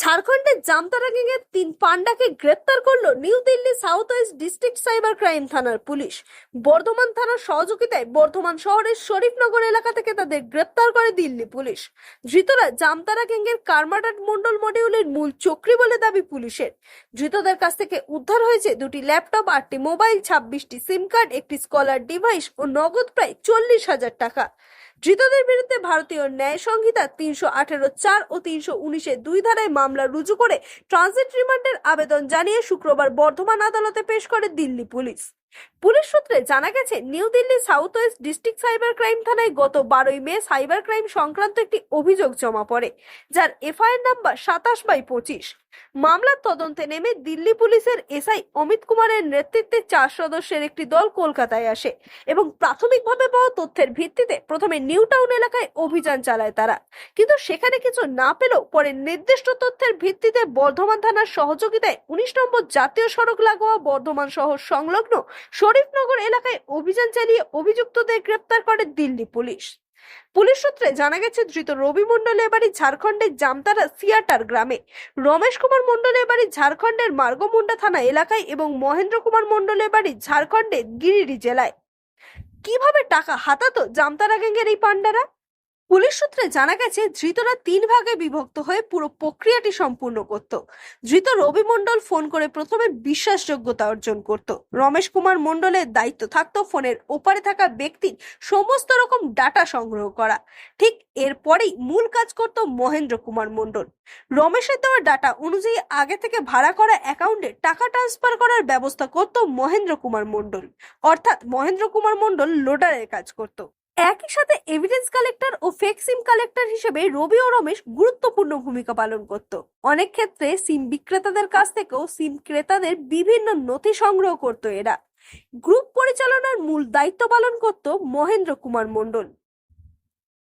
ঝাড়খণ্ডের জামতারা গ্যাংয়ের তিন পান্ডাকে গ্রেপ্তার করল new Delhi south west district cyber crime থানার পুলিশ। বর্ধমান থানার সহযোগিতায় বর্ধমান শহরের শরীফনগর এলাকা থেকে তাদের গ্রেপ্তার করে দিল্লি পুলিশ। ধৃতরা জামতারা গ্যাংয়ের কারমাটাট মন্ডল মডিউলের মূল চক্রী বলে দাবি পুলিশের। ধৃতদের কাছ থেকে উদ্ধার হয়েছে দুটি ল্যাপটপ, আটটি মোবাইল, ছাব্বিশটি সিম কার্ড, একটি স্কলার ডিভাইস ও নগদ প্রায় চল্লিশ হাজার টাকা। ধৃতদের বিরুদ্ধে ভারতীয় ন্যায় সংহিতা তিনশো আঠারো চার ও তিনশো উনিশের দুই ধারায় মামলা রুজু করে ট্রানজিট রিমান্ডের আবেদন জানিয়ে শুক্রবার বর্ধমান আদালতে পেশ করে দিল্লি পুলিশ। পুলিশ সূত্রে জানা গেছে, new Delhi south west district cyber crime থানায় গত বারোই মে সাইবার ক্রাইম সংক্রান্ত একটি অভিযোগ জমা পড়ে, যার এফআইআর নাম্বার সাতাশ বাই পঁচিশ। মামলার তদন্তে নেমে দিল্লি পুলিশের এসআই অমিত কুমারের নেতৃত্বে চার সদস্যের একটি দল কলকাতায় আসে এবং প্রাথমিকভাবে পাওয়া তথ্যের ভিত্তিতে প্রথমে নিউ টাউন এলাকায় অভিযান চালায় তারা। কিন্তু সেখানে কিছু না পেলেও পরে নির্দিষ্ট তথ্যের ভিত্তিতে বর্ধমান থানার সহযোগিতায় উনিশ নম্বর জাতীয় সড়ক লাগোয়া বর্ধমান শহর সংলগ্ন শরীফনগর এলাকায় অভিযান চালিয়ে অভিযুক্তদের গ্রেপ্তার করে দিল্লি পুলিশ। পুলিশ সূত্রে জানা গেছে, ধৃত রবি মণ্ডলের বাড়ি ঝাড়খণ্ডের জামতারা সিয়াটার গ্রামে। রমেশ কুমার মণ্ডলের বাড়ি ঝাড়খণ্ডের মার্গমুন্ডা থানা এলাকায় এবং মহেন্দ্র কুমার মণ্ডলের বাড়ি ঝাড়খণ্ডের গিরিডি জেলায়। কীভাবে টাকা হাতাতো জামতারা গ্যাংয়ের এই পান্ডারা পুলিশ সূত্রে জানা গেছে, ধৃতরা তিন ভাগে বিভক্ত হয়ে পুরো প্রক্রিয়াটি সম্পূর্ণ করত। ধৃত রবি মণ্ডল ফোন করে প্রথমে বিশ্বাসযোগ্যতা অর্জন করত। রমেশ কুমার মণ্ডলের দায়িত্ব থাকতো ফোনের ওপারে থাকা ব্যক্তির সমস্ত রকম ডাটা সংগ্রহ করা। ঠিক এরপরেই মূল কাজ করত মহেন্দ্র কুমার মণ্ডল। রমেশের দেওয়া ডাটা অনুযায়ী আগে থেকে ভাড়া করা অ্যাকাউন্টে টাকা ট্রান্সফার করার ব্যবস্থা করত মহেন্দ্র কুমার মণ্ডল। অর্থাৎ মহেন্দ্র কুমার মণ্ডল লোডারের কাজ করত। একই সাথে এভিডেন্স কালেক্টর ও ফেক সিম কালেক্টর হিসেবে রবি ও রমেশ গুরুত্বপূর্ণ ভূমিকা পালন করত। অনেক ক্ষেত্রে সিম বিক্রেতাদের কাছ থেকেও সিম ক্রেতাদের বিভিন্ন নথি সংগ্রহ করত এরা। গ্রুপ পরিচালনার মূল দায়িত্ব পালন করত মহেন্দ্র কুমার মণ্ডল।